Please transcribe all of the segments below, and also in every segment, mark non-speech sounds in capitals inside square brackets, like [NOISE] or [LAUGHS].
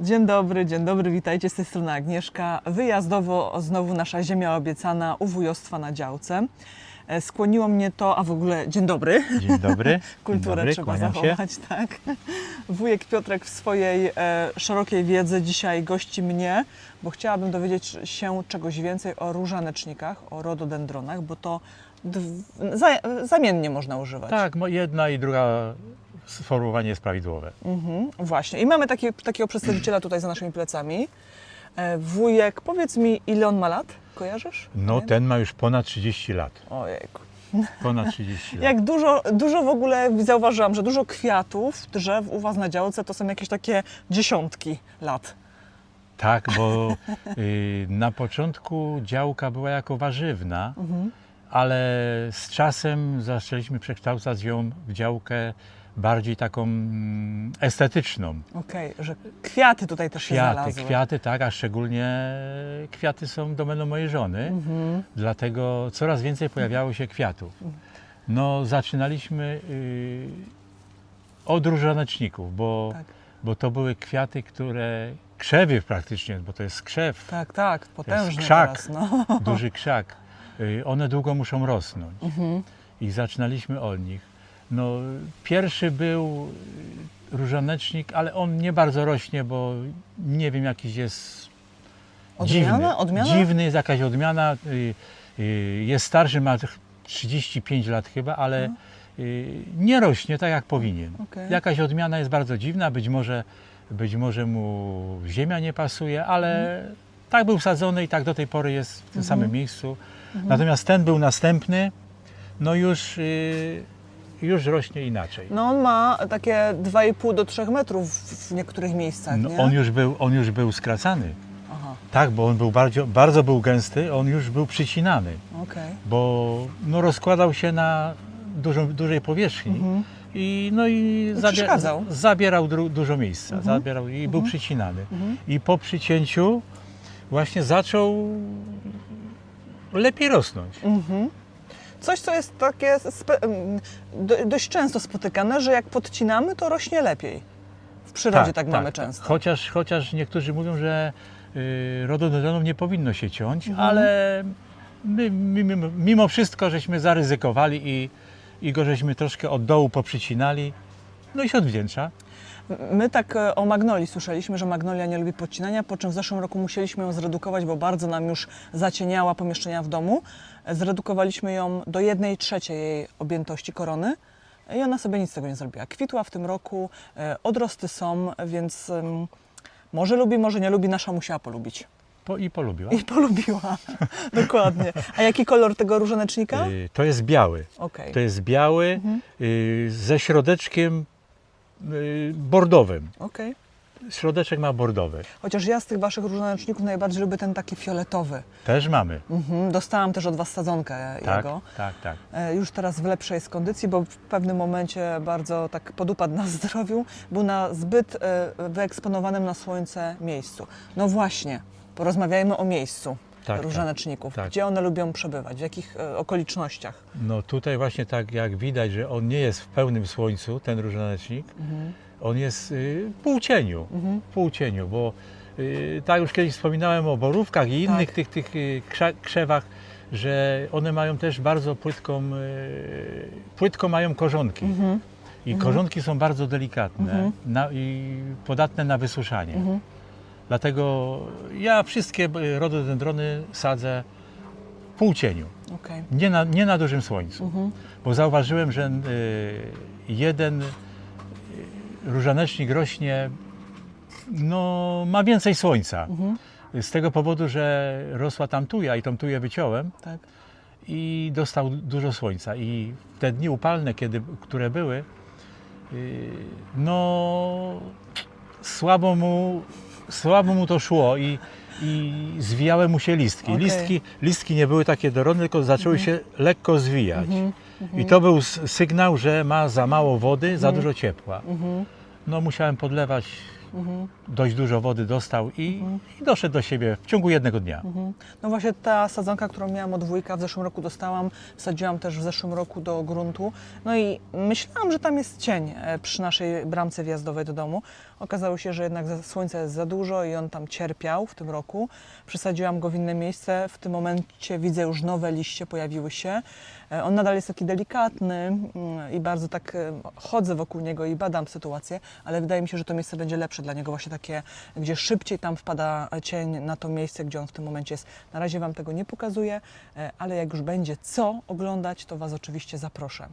Dzień dobry, dzień dobry, witajcie z tej strony Agnieszka. Wyjazdowo znowu nasza ziemia obiecana u wujostwa na działce. E, Skłoniło mnie to, a w ogóle dzień dobry. Dzień dobry. [LAUGHS] Kulturę Dzień dobry, trzeba kłaniam się. zachować, tak. Wujek Piotrek w swojej e, szerokiej wiedzy dzisiaj gości mnie, bo chciałabym dowiedzieć się czegoś więcej o różanecznikach, o rododendronach, bo to dw- za, zamiennie można używać. Tak, jedna i druga sformułowanie jest prawidłowe. Mhm, właśnie. I mamy taki, takiego przedstawiciela tutaj za naszymi plecami. E, Wujek, powiedz mi, ile on ma lat? Kojarzysz? No ten ma już ponad 30 lat. Ojejku. Ponad 30 lat. Jak dużo, dużo w ogóle zauważyłam, że dużo kwiatów, drzew u Was na działce to są jakieś takie dziesiątki lat. Tak, bo y, na początku działka była jako warzywna, Mhm. ale z czasem zaczęliśmy przekształcać ją w działkę bardziej taką mm, estetyczną. Okej, że kwiaty tutaj też się Kwiaty, znalazły. kwiaty, tak, a szczególnie kwiaty są domeną mojej żony. Mhm. Dlatego coraz więcej pojawiało się kwiatów. No, zaczynaliśmy y, od różaneczników, bo, Tak, bo to były kwiaty, które krzewy praktycznie, bo to jest krzew, tak, tak, potężny krzak. teraz. No. [LAUGHS] duży krzak. Y, one długo muszą rosnąć Mhm. i zaczynaliśmy od nich. No, pierwszy był y, różanecznik, ale on nie bardzo rośnie, bo nie wiem, jakiś jest Odmiana? dziwny. Odmiana? Dziwny jest jakaś odmiana. y, y, Jest starszy, ma 35 lat chyba, ale y, nie rośnie tak jak powinien. Okej. Jakaś odmiana jest bardzo dziwna, być może, być może mu ziemia nie pasuje, ale tak był wsadzony i tak do tej pory jest w tym samym miejscu. Natomiast ten był następny, no już, y, już rośnie inaczej. No on ma takie 2,5 do 3 metrów w niektórych miejscach, No, nie? on, już był, on już był skracany. Aha, Tak, bo on był bardzo, bardzo był gęsty, on już był przycinany. okej. bo no, rozkładał się na dużą, dużej powierzchni i, no, i Mhm. przeszkadzał. zabierał dru, dużo miejsca, Mhm. zabierał i był przycinany. I po przycięciu właśnie zaczął lepiej rosnąć. Mhm. Coś, co jest takie dość często spotykane, że jak podcinamy, to rośnie lepiej. W przyrodzie tak, mamy często. Chociaż, chociaż niektórzy mówią, że y, rododendronów nie powinno się ciąć, Mhm. ale my, mimo, mimo wszystko żeśmy zaryzykowali i, i go żeśmy troszkę od dołu poprzycinali. No i się odwdzięcza. My tak e, o magnolii słyszeliśmy, że magnolia nie lubi podcinania, po czym w zeszłym roku musieliśmy ją zredukować, bo bardzo nam już zacieniała pomieszczenia w domu. E, Zredukowaliśmy ją do 1 trzeciej jej objętości korony i ona sobie nic z tego nie zrobiła. Kwitła w tym roku, e, odrosty są, więc może lubi, może nie lubi, nasza musiała polubić. Po, I polubiła. I polubiła, [LAUGHS] dokładnie. A jaki kolor tego różanecznika? To jest biały. Okej. To jest biały Mhm. y, ze środeczkiem bordowym. Okej. Środeczek ma bordowy. Chociaż ja z tych waszych różaneczników najbardziej lubię ten taki fioletowy. Też mamy. Mhm. Dostałam też od was sadzonkę Tak, jego. tak, tak. E, Już teraz w lepszej jest kondycji, bo w pewnym momencie bardzo tak podupadł na zdrowiu. Był na zbyt e, wyeksponowanym na słońce miejscu. No właśnie, porozmawiajmy o miejscu tak. różaneczników. tak. Gdzie one lubią przebywać, w jakich e, okolicznościach? No tutaj właśnie tak jak widać, że on nie jest w pełnym słońcu, ten różanecznik. On jest y, w półcieniu, Mhm. w półcieniu, bo y, tak już kiedyś wspominałem o borówkach i innych Tak. tych, tych y, krza, krzewach, że one mają też bardzo płytką, y, płytko mają korzonki. Mhm. I korzonki są bardzo delikatne Mhm. na, i podatne na wysuszanie. Mhm. Dlatego ja wszystkie y, rododendrony sadzę w półcieniu, Okej. nie na, nie na dużym słońcu. Mhm. Bo zauważyłem, że y, jeden y, różanecznik rośnie, no, ma więcej słońca. Mhm. Z tego powodu, że rosła tam tuja i tą tuję wyciąłem Tak. i dostał dużo słońca. I te dni upalne, kiedy, które były, yy, no słabo mu, słabo mu to szło i, i zwijały mu się listki. Okej. listki. Listki nie były takie dorodne, tylko zaczęły się lekko zwijać. Mhm. I to był sygnał, że ma za mało wody, za Mhm. dużo ciepła. Mhm. No musiałem podlewać, Mhm. Dość dużo wody dostał i, Mhm. i doszedł do siebie w ciągu jednego dnia. Mhm. No właśnie ta sadzonka, którą miałam od wujka, w zeszłym roku dostałam, wsadziłam też w zeszłym roku do gruntu. No i myślałam, że tam jest cień e, przy naszej bramce wjazdowej do domu, Okazało się, że jednak słońca jest za dużo i on tam cierpiał w tym roku. Przesadziłam go w inne miejsce. W tym momencie widzę już nowe liście pojawiły się. E, On nadal jest taki delikatny mm, i bardzo tak e, chodzę wokół niego i badam sytuację, ale wydaje mi się, że to miejsce będzie lepsze dla niego, właśnie takie, gdzie szybciej tam wpada cień na to miejsce, gdzie on w tym momencie jest. Na razie Wam tego nie pokazuję, e, ale jak już będzie co oglądać, to Was oczywiście zaproszę.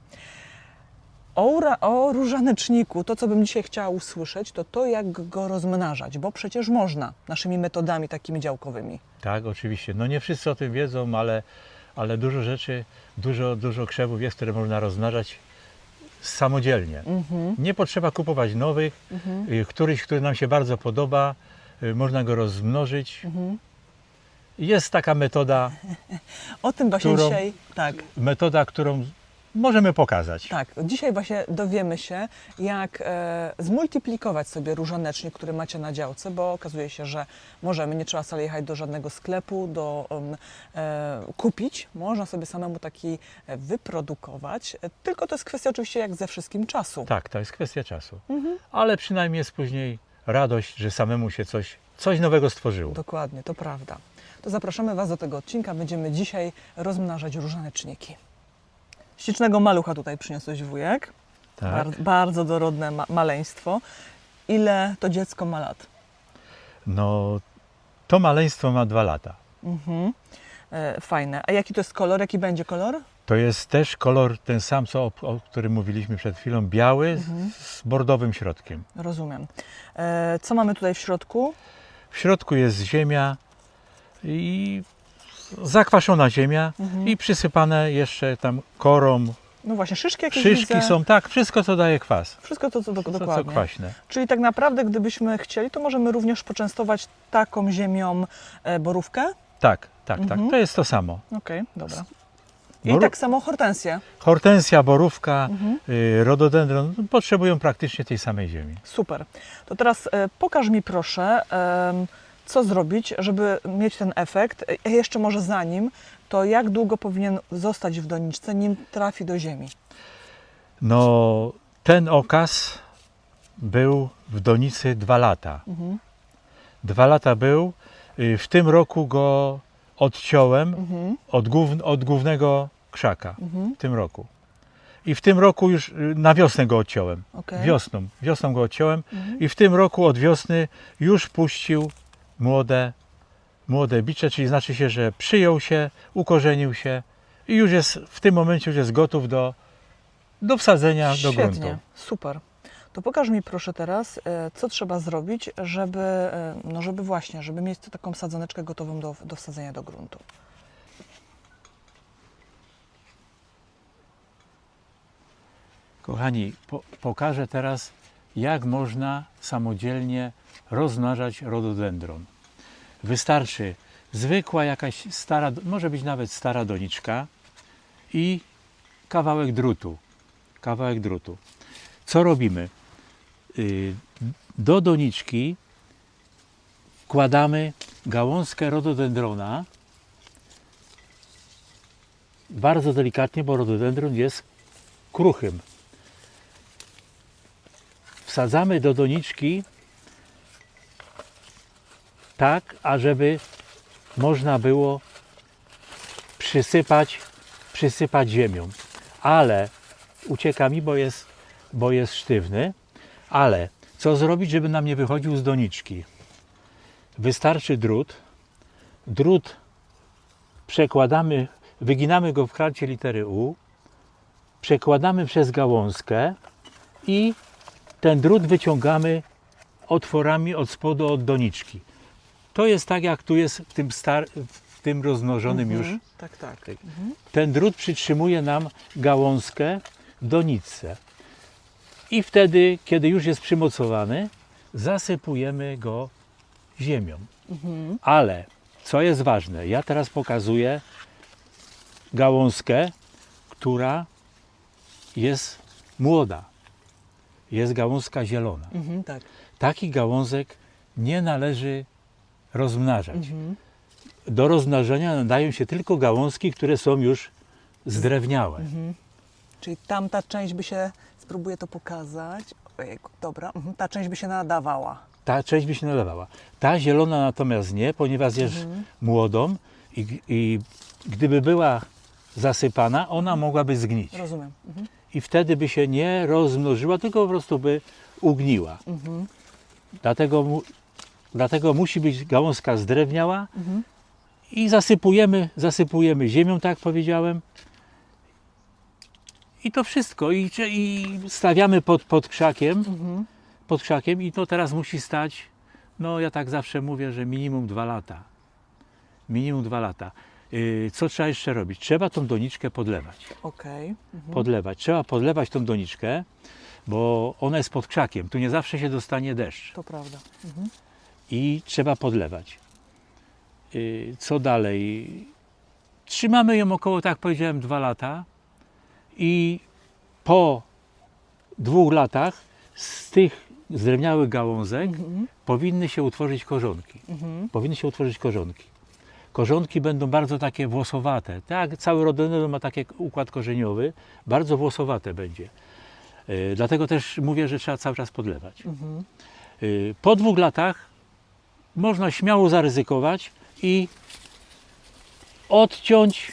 O, o różaneczniku, to co bym dzisiaj chciała usłyszeć, to to jak go rozmnażać, bo przecież można naszymi metodami takimi działkowymi. Tak, oczywiście. No nie wszyscy o tym wiedzą, ale, ale dużo rzeczy, dużo, dużo krzewów jest, które można rozmnażać samodzielnie. Mhm. Nie potrzeba kupować nowych. Y, Któryś, który nam się bardzo podoba, y, można go rozmnożyć. Mhm. Jest taka metoda, O tym właśnie Którą- dzisiaj, tak, metoda, którą możemy pokazać. tak, dzisiaj właśnie dowiemy się, jak e, zmultiplikować sobie różanecznik, który macie na działce, bo okazuje się, że możemy, nie trzeba wcale jechać do żadnego sklepu, do um, e, kupić, można sobie samemu taki e, wyprodukować, e, tylko to jest kwestia oczywiście jak ze wszystkim czasu. Tak, to jest kwestia czasu. Mhm. Ale przynajmniej jest później radość, że samemu się coś, coś nowego stworzyło. Dokładnie, to prawda. To zapraszamy Was do tego odcinka. Będziemy dzisiaj rozmnażać różaneczniki. Ślicznego malucha tutaj przyniosłeś wujek. Tak. Bar- bardzo dorodne ma- maleństwo. Ile to dziecko ma lat? No, to maleństwo ma dwa lata. Mhm. E, fajne. A jaki to jest kolor? Jaki będzie kolor? To jest też kolor ten sam, co o, o którym mówiliśmy przed chwilą, biały Mhm. z, z bordowym środkiem. Rozumiem. E, co mamy tutaj w środku? W środku jest ziemia i zakwaszona ziemia Mhm. i przysypane jeszcze tam korą. No właśnie, szyszki jakieś Szyszki widzę. są, tak, wszystko co daje kwas. Wszystko to, co do, Wszystko co dokładnie. kwaśne. Czyli tak naprawdę, gdybyśmy chcieli, to możemy również poczęstować taką ziemią e, borówkę. Tak, tak, Mhm. tak. To jest to samo. Okej, dobra. I Boru- tak samo hortensję. Hortensja, borówka, Mhm. y, rododendron no, potrzebują praktycznie tej samej ziemi. Super. To teraz e, pokaż mi proszę, co zrobić, żeby mieć ten efekt. E, jeszcze może zanim, to jak długo powinien zostać w doniczce, nim trafi do ziemi? No, ten okaz był w Donicy dwa lata. Mhm. Dwa lata był. Y, W tym roku go odciąłem Mhm. od, głów, od głównego krzaka. Mhm. W tym roku. I w tym roku już y, na wiosnę go odciąłem. Okej. Wiosną. Wiosną go odciąłem. Mhm. I w tym roku od wiosny już puścił młode, młode bicze, czyli znaczy się, że przyjął się, ukorzenił się i już jest w tym momencie już jest gotów do, do wsadzenia do Świetnie, gruntu. super. To pokaż mi proszę teraz, e, co trzeba zrobić, żeby, e, no żeby właśnie, żeby mieć taką sadzoneczkę gotową do, do wsadzenia do gruntu. Kochani, po, pokażę teraz, jak można samodzielnie rozmnażać rododendron. Wystarczy zwykła jakaś stara, może być nawet stara doniczka i kawałek drutu. Kawałek drutu. Co robimy? Y, Do doniczki wkładamy gałązkę rododendrona bardzo delikatnie, bo rododendron jest kruchym. Wsadzamy do doniczki tak, ażeby można było przysypać, przysypać ziemią. Ale ucieka mi, bo jest, bo jest sztywny. Ale co zrobić, żeby nam nie wychodził z doniczki? Wystarczy drut. Drut przekładamy, wyginamy go w karcie litery U, przekładamy przez gałązkę i ten drut wyciągamy otworami od spodu od doniczki. To jest tak, jak tu jest w tym, star, w tym rozmnożonym już. Mhm. Tak, tak. Ten drut przytrzymuje nam gałązkę w doniczce. I wtedy, kiedy już jest przymocowany, zasypujemy go ziemią. Mhm. Ale co jest ważne, ja teraz pokazuję gałązkę, która jest młoda. Jest gałązka zielona. Mhm, tak. Takich gałązek nie należy rozmnażać. Mhm. Do rozmnażania nadają się tylko gałązki, które są już zdrewniałe. Mhm. Czyli tamta część by się, spróbuję to pokazać. Ojejku, dobra, mhm. ta część by się nadawała. Ta część by się nadawała. Ta zielona natomiast nie, ponieważ jest młodą i, i gdyby była zasypana, ona mogłaby zgnić. Rozumiem. Mhm. I wtedy by się nie rozmnożyła, tylko po prostu by ugniła. Mhm. Dlatego, mu, dlatego musi być gałązka zdrewniała Mhm. i zasypujemy, zasypujemy ziemią, tak jak powiedziałem. I to wszystko. I, i stawiamy pod, pod krzakiem, Mhm. pod krzakiem i to teraz musi stać, no ja tak zawsze mówię, że minimum dwa lata. Minimum dwa lata. Yy, Co trzeba jeszcze robić? Trzeba tą doniczkę podlewać. Okej. Mhm. Podlewać. Trzeba podlewać tą doniczkę, bo ona jest pod krzakiem. Tu nie zawsze się dostanie deszcz. To prawda. Mhm. i trzeba podlewać. Y, Co dalej? Trzymamy ją około, tak jak powiedziałem, dwa lata i po dwóch latach z tych zdrewniałych gałązek Mhm. powinny się utworzyć korzonki. Mhm. Powinny się utworzyć korzonki. Korzonki będą bardzo takie włosowate. Tak, cały rododendron ma taki układ korzeniowy, bardzo włosowate będzie. Y, Dlatego też mówię, że trzeba cały czas podlewać. Mhm. Y, Po dwóch latach można śmiało zaryzykować i odciąć,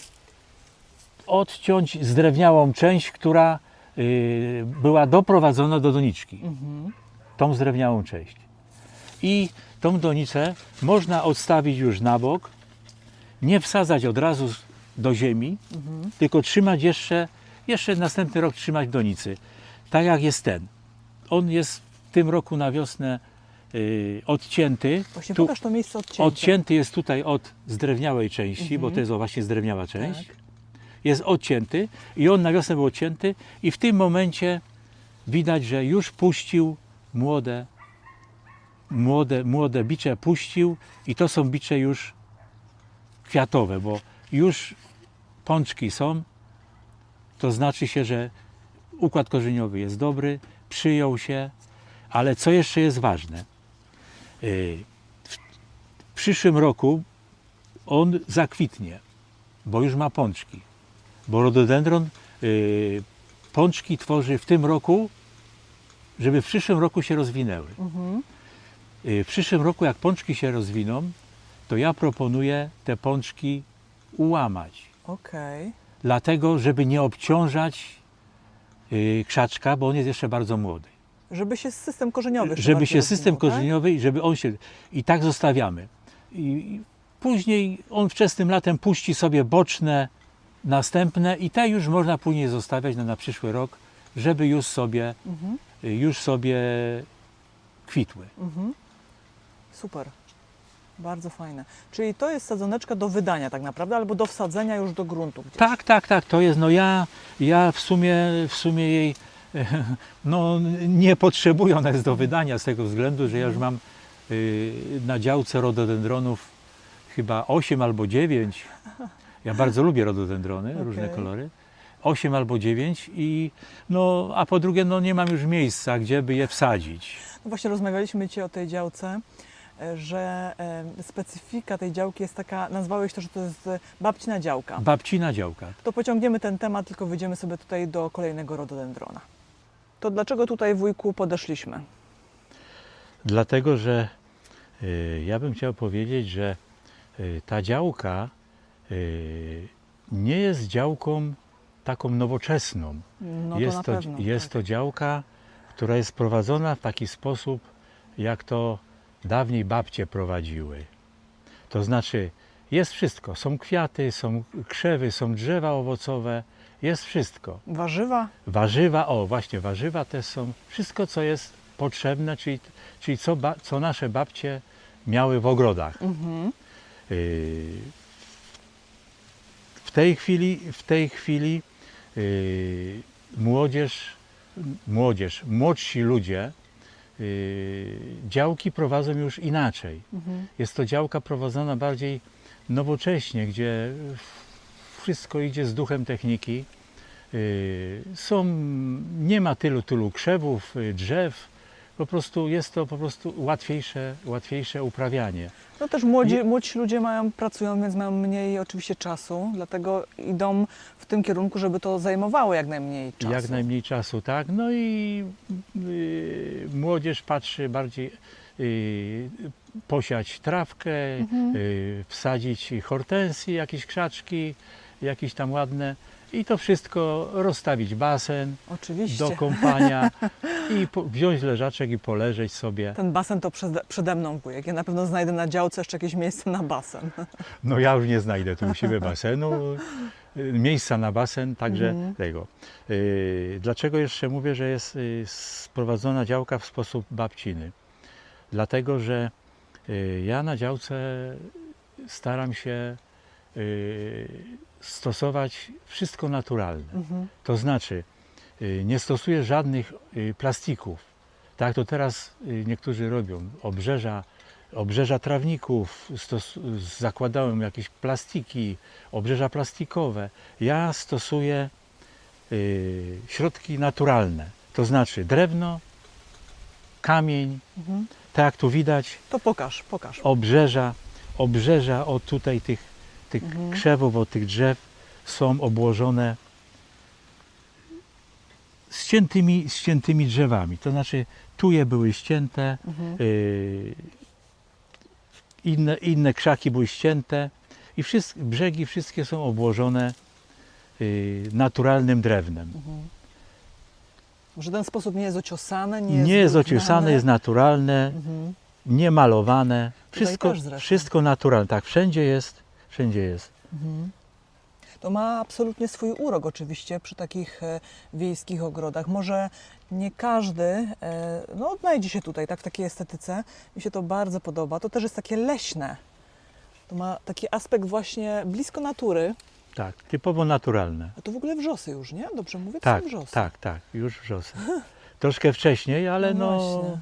odciąć zdrewniałą część, która y, była doprowadzona do doniczki. Mhm. Tą zdrewniałą część. I tą donicę można odstawić już na bok, nie wsadzać od razu do ziemi, Mhm. tylko trzymać jeszcze, jeszcze następny rok trzymać w donicy. Tak jak jest ten. On jest w tym roku na wiosnę y, odcięty. Właśnie Tu, pokaż to miejsce odcięte. odcięty jest tutaj od zdrewniałej części, bo Mhm. to jest właśnie zdrewniała część. Tak. Jest odcięty i on na wiosnę był odcięty i w tym momencie widać, że już puścił młode, młode, młode bicze puścił i to są bicze już kwiatowe, bo już pączki są, to znaczy się, że układ korzeniowy jest dobry, przyjął się, ale co jeszcze jest ważne? Yy, W przyszłym roku on zakwitnie, bo już ma pączki. Bo rododendron yy, pączki tworzy w tym roku, żeby w przyszłym roku się rozwinęły. Mhm. Yy, W przyszłym roku, jak pączki się rozwiną, to ja proponuję te pączki ułamać. Okej. Dlatego, żeby nie obciążać yy, krzaczka, bo on jest jeszcze bardzo młody. Żeby się system korzeniowy żeby się system rozwinął, tak? korzeniowy i żeby on się i tak zostawiamy. I, i później on wczesnym latem puści sobie boczne następne i te już można później zostawiać na, na przyszły rok, żeby już sobie, Mhm. już sobie kwitły. Mhm. Super. Bardzo fajne. Czyli to jest sadzoneczka do wydania tak naprawdę, albo do wsadzenia już do gruntu gdzieś. Tak, tak, tak, to jest, no ja, ja w sumie, w sumie jej [LAUGHS] no, nie potrzebuję, ona jest do wydania z tego względu, że ja już mam y, na działce rododendronów chyba 8 albo 9. Ja bardzo lubię rododendrony, [LAUGHS] różne Okej. kolory. 8 albo 9 i no, a po drugie no nie mam już miejsca, gdzie by je wsadzić. No właśnie rozmawialiśmy dzisiaj o tej działce, że specyfika tej działki jest taka, nazwałeś to, że to jest babcina działka. Babcina działka. To pociągniemy ten temat, tylko wyjdziemy sobie tutaj do kolejnego rododendrona. To dlaczego tutaj wujku podeszliśmy? Dlatego, że y, ja bym chciał powiedzieć, że y, ta działka y, nie jest działką taką nowoczesną. No to jest to, pewno. jest tak. to działka, która jest prowadzona w taki sposób, jak to dawniej babcie prowadziły. To znaczy, jest wszystko. Są kwiaty, są krzewy, są drzewa owocowe, jest wszystko. Warzywa? Warzywa, o właśnie, warzywa też są, wszystko co jest potrzebne, czyli, czyli co, ba, co nasze babcie miały w ogrodach. Mhm. Yy, W tej chwili, w tej chwili yy, młodzież, młodzież, młodsi ludzie działki prowadzą już inaczej. Mhm. Jest to działka prowadzona bardziej nowocześnie, gdzie wszystko idzie z duchem techniki. Yy, Są, nie ma tylu, tylu krzewów, yy, drzew. Po prostu jest to po prostu łatwiejsze, łatwiejsze uprawianie. No też młodzi, młodzi ludzie mają, pracują, więc mają mniej oczywiście czasu, dlatego idą w tym kierunku, żeby to zajmowało jak najmniej czasu. Jak najmniej czasu, tak? No i y, młodzież patrzy bardziej y, posiać trawkę, Mhm. y, wsadzić hortensji, jakieś krzaczki, jakieś tam ładne i to wszystko rozstawić basen Oczywiście. do kąpania i po, wziąć leżaczek i poleżeć sobie. Ten basen to przede, przede mną wujek. Ja na pewno znajdę na działce jeszcze jakieś miejsce na basen. [LAUGHS] No ja już nie znajdę tu u siebie basenu, y, miejsca na basen, także Mhm. tego. Y, Dlaczego jeszcze mówię, że jest y, sprowadzona działka w sposób babciny? Dlatego, że ja na działce staram się stosować wszystko naturalne. Mhm. To znaczy, y, nie stosuję żadnych y, plastików. Tak to teraz y, niektórzy robią. Obrzeża, obrzeża trawników, stos, zakładałem jakieś plastiki, obrzeża plastikowe. Ja stosuję y, środki naturalne. To znaczy drewno, kamień, Mhm. tak jak tu widać, To pokaż, pokaż. obrzeża, obrzeża od tutaj tych, tych Mhm. krzewów, od tych drzew są obłożone ściętymi, ściętymi drzewami. To znaczy tu je były ścięte, Mhm. yy, inne, inne krzaki były ścięte i wszystkie, brzegi wszystkie są obłożone yy, naturalnym drewnem. Mhm. W żaden sposób nie jest ociosane, nie Nie jest jest wyrównane. ociosane, jest naturalne, Mhm. nie malowane. Wszystko, wszystko naturalne. Tak, wszędzie jest, wszędzie jest. Mhm. To ma absolutnie swój urok oczywiście przy takich e, wiejskich ogrodach. Może nie każdy e, no, odnajdzie się tutaj tak w takiej estetyce. Mi się to bardzo podoba. To też jest takie leśne. To ma taki aspekt właśnie blisko natury. Tak, typowo naturalne. A to w ogóle wrzosy już, nie? Dobrze mówię? To Tak, są wrzosy. tak, tak, już wrzosy. Troszkę wcześniej, ale No no, właśnie.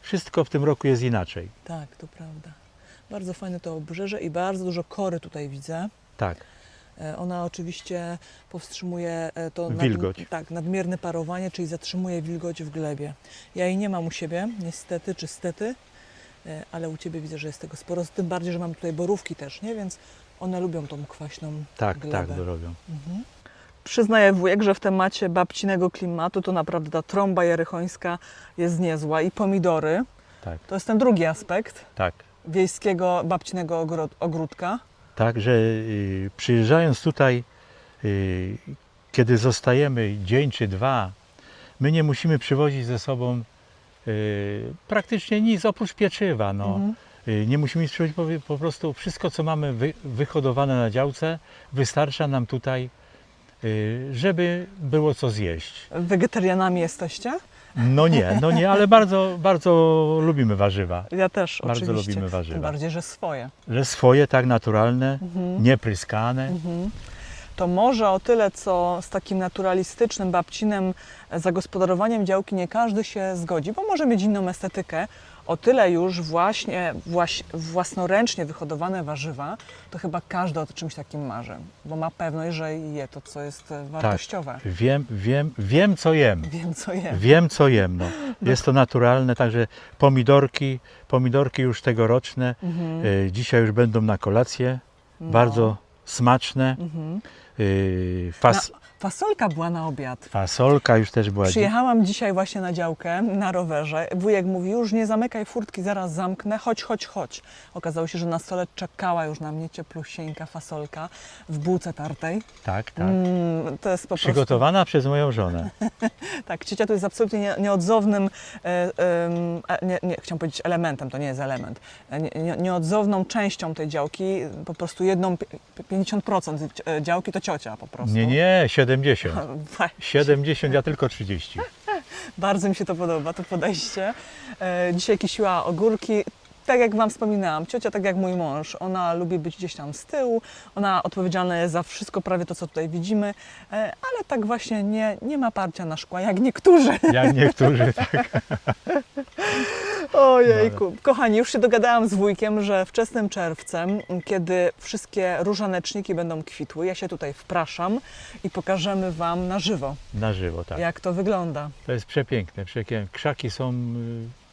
wszystko w tym roku jest inaczej. Tak, to prawda. Bardzo fajne to obrzeże i bardzo dużo kory tutaj widzę. Tak, E, Ona oczywiście powstrzymuje e, to Wilgoć. tak, nadmierne parowanie, czyli zatrzymuje wilgoć w glebie. Ja jej nie mam u siebie, niestety czy stety, e, ale u Ciebie widzę, że jest tego sporo. Tym bardziej, że mam tutaj borówki też, nie? Więc one lubią tą kwaśną tak, glebę. tak, robią. Mhm. Przyznaję wujek, że w temacie babcinego klimatu to naprawdę ta trąba jerychońska jest niezła i pomidory. Tak, To jest ten drugi aspekt tak. Wiejskiego babcinego ogródka. Tak, że y, przyjeżdżając tutaj, y, kiedy zostajemy dzień czy dwa, my nie musimy przywozić ze sobą y, praktycznie nic oprócz pieczywa. No. Mhm. Y, Nie musimy przywozić po, po prostu wszystko, co mamy wy, wyhodowane na działce, wystarcza nam tutaj, y, żeby było co zjeść. Wegetarianami jesteście? No nie, no nie, ale bardzo, bardzo lubimy warzywa. Ja też Bardzo oczywiście. lubimy warzywa. Tym bardziej, że swoje. Że swoje, tak naturalne, Mhm. niepryskane. Mhm. To może o tyle, co z takim naturalistycznym, babcinem e, zagospodarowaniem działki nie każdy się zgodzi, bo może mieć inną estetykę. O tyle już właśnie właś, własnoręcznie wyhodowane warzywa, to chyba każdy o czymś takim marzy, bo ma pewność, że je to, co jest e, wartościowe. Wiem, wiem, wiem co jem. Wiem, co je. Wiem co jem. [LAUGHS] No. Jest to naturalne, także pomidorki, pomidorki już tegoroczne, Mhm. y, dzisiaj już będą na kolację, No. bardzo smaczne. Mhm. Y, Fas, Fasolka była na obiad. fasolka już też była. Przyjechałam dzisiaj właśnie na działkę na rowerze. Wujek mówi, już nie zamykaj furtki, zaraz zamknę, chodź, chodź, chodź. Okazało się, że na stole czekała już na mnie cieplusieńka fasolka w bułce tartej. Tak, tak. Mm, to jest po prostu... Przygotowana przez moją żonę. [LAUGHS] Tak, ciocia to jest absolutnie nie, nieodzownym, e, e, nie, nie, chciałam powiedzieć elementem, to nie jest element, e, nie, nie, nieodzowną częścią tej działki, po prostu jedną, pi- 50% dzie- działki to ciocia po prostu. Nie, nie, 70. [LAUGHS] Właśnie. 70, ja tylko 30. [LAUGHS] Bardzo mi się to podoba, to podejście. E, dzisiaj kisiła ogórki. Tak jak Wam wspominałam, ciocia, tak jak mój mąż, ona lubi być gdzieś tam z tyłu, ona odpowiedzialna jest za wszystko, prawie to, co tutaj widzimy, e, ale tak właśnie nie, nie ma parcia na szkła, jak niektórzy. Jak niektórzy. [LAUGHS] Tak. Ojejku. Kochani, już się dogadałam z wujkiem, że wczesnym czerwcem, kiedy wszystkie różaneczniki będą kwitły, ja się tutaj wpraszam i pokażemy Wam na żywo, Na żywo, tak. jak to wygląda. To jest przepiękne, przepiękne. Krzaki są y,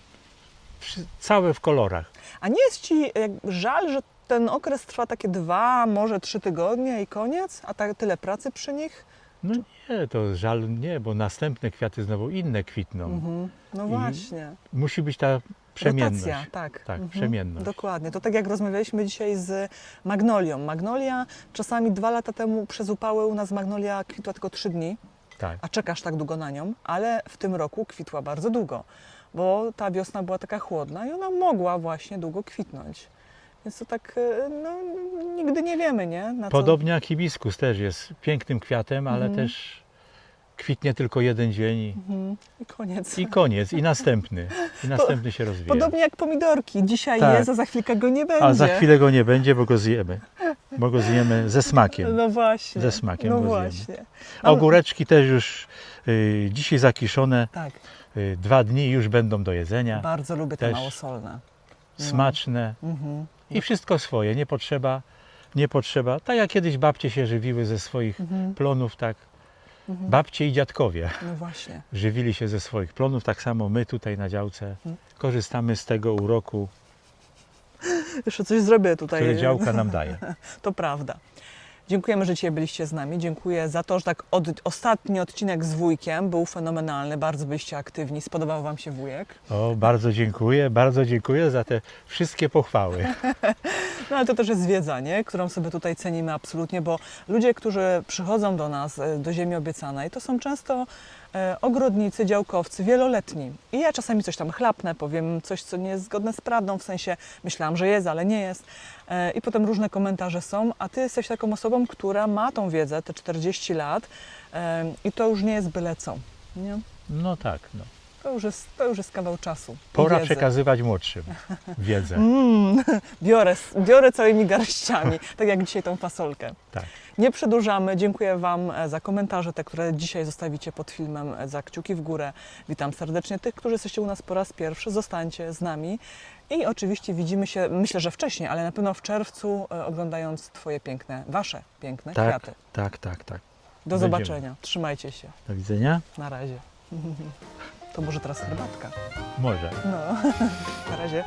całe w kolorach. A nie jest Ci żal, że ten okres trwa takie dwa, może trzy tygodnie i koniec, a tak tyle pracy przy nich? No nie, to żal nie, bo następne kwiaty znowu inne kwitną. Mhm. No I- właśnie. Musi być ta przemienność. Rotacja, tak. Tak, przemienność. Dokładnie. To tak jak rozmawialiśmy dzisiaj z magnolią. Magnolia czasami dwa lata temu przez upały u nas magnolia kwitła tylko trzy dni, Tak. a czekasz tak długo na nią, ale w tym roku kwitła bardzo długo, bo ta wiosna była taka chłodna i ona mogła właśnie długo kwitnąć. Więc to tak, e, no, nigdy nie wiemy, nie? Na co- Podobnie jak hibiskus też jest pięknym kwiatem, ale Mhm. też kwitnie tylko jeden dzień i, Mhm. I koniec. i koniec, i następny. I [LAUGHS] następny się rozwija. Podobnie jak pomidorki. Dzisiaj Tak. jest, a za chwilkę go nie będzie. A za chwilę go nie będzie, bo go zjemy. Bo go zjemy ze smakiem. No właśnie. Ze smakiem No go zjemy. właśnie. A- Ogóreczki też już y, dzisiaj zakiszone, Tak. Y, dwa dni już będą do jedzenia. Bardzo lubię te Też. małosolne. No. Smaczne Mhm. i wszystko swoje. Nie potrzeba, nie potrzeba. Tak jak kiedyś babcie się żywiły ze swoich Mhm. plonów, tak Mhm. babcie i dziadkowie No właśnie. żywili się ze swoich plonów. Tak samo my tutaj na działce Mhm. korzystamy z tego uroku, Jeszcze coś zrobię tutaj. który działka nam daje. [LAUGHS] To prawda. Dziękujemy, że dzisiaj byliście z nami. Dziękuję za to, że tak od, ostatni odcinek z wujkiem był fenomenalny. Bardzo byliście aktywni. Spodobał Wam się wujek. O, bardzo dziękuję, bardzo dziękuję za te wszystkie pochwały. [LAUGHS] No ale to też jest wiedza, nie? którą sobie tutaj cenimy absolutnie, bo ludzie, którzy przychodzą do nas, e, do Ziemi Obiecanej, to są często ogrodnicy, działkowcy, wieloletni. I ja czasami coś tam chlapnę, powiem coś, co nie jest zgodne z prawdą, w sensie myślałam, że jest, ale nie jest. E, I potem różne komentarze są, a Ty jesteś taką osobą, która ma tą wiedzę, te 40 lat e, i to już nie jest byle co. Nie? No tak, no. To, już jest, to już jest kawał czasu. Pora wiedzy. przekazywać młodszym [LAUGHS] wiedzę. Mm, biorę, biorę całymi garściami, tak jak dzisiaj tą fasolkę. Tak. Nie przedłużamy. Dziękuję Wam e, za komentarze, te, które dzisiaj zostawicie pod filmem, e, za kciuki w górę. Witam serdecznie tych, którzy jesteście u nas po raz pierwszy. Zostańcie z nami. I oczywiście widzimy się, myślę, że wcześniej, ale na pewno w czerwcu, e, oglądając Twoje piękne, Wasze piękne Tak, kwiaty. tak, tak, tak. Do będziemy. zobaczenia. Trzymajcie się. Do widzenia? Na razie. [LAUGHS] To może teraz herbatka. Może. No, [LAUGHS] na razie.